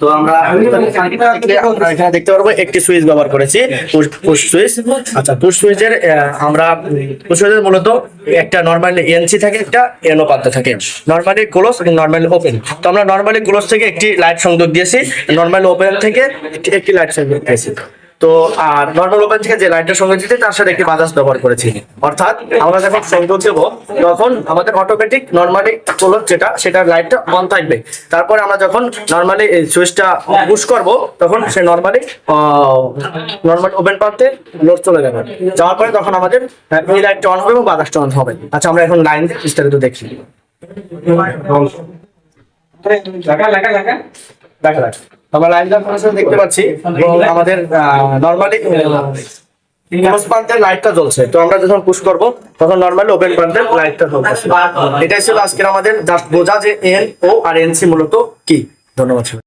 তো আমরা সার্কিটটা দেখলে আমরা এখানে দেখতে পারব একটি সুইচ ব্যবহার করেছি পুশ সুইচ। আচ্ছা পুশ সুইচের আমরা পুশ সুইচের মূলত একটা নর্মালি এনসি থাকে একটা এনও পাত্র থাকে। নর্মালি ক্লোজ এবং নর্মালি ওপেন তো আমরা নর্মালি ক্লোজ থেকে একটি লাইট সংযোগ দিয়েছি নর্মালি ওপেন থেকে একটি- একটি লাইট সংযোগ দিয়েছি। তো আর নর্মাল ওপেন থেকে যে লাইটটা সংযোগ দিতে তার সাথে একটি বাজাজ ব্যবহার করেছি। অর্থাৎ আমরা যখন সংযোগ দেব তখন আমাদের অটোমেটিক নর্মালি ক্লোজ যেটা সেটার লাইটটা অন থাকবে। তারপরে আমরা যখন নর্মালি সুইচটা পুশ করব তখন সে নর্মালি নর্মাল ওপেন পাতে লোড চলে যাবে। যাওয়ার পরে তখন আমাদের এই লাইটটা অন হবে এবং বাজাজটা অন হবে। আচ্ছা আমরা এখন লাইন বিস্তারিত দেখি। দেখা দেখা আমরা লাইন দেখতে পাচ্ছি। এবং আমাদের নর্মালি ক্লোজ প্রান্তের লাইটটা জ্বলছে। তো আমরা যখন পুশ করব, তখন নর্মালি ওপেন প্রান্তের লাইটটা জ্বলছে এটাই ছিল আজকের আমাদের জাস্ট বোঝা যে এন ও আর এনসি মূলত কি। ধন্যবাদ।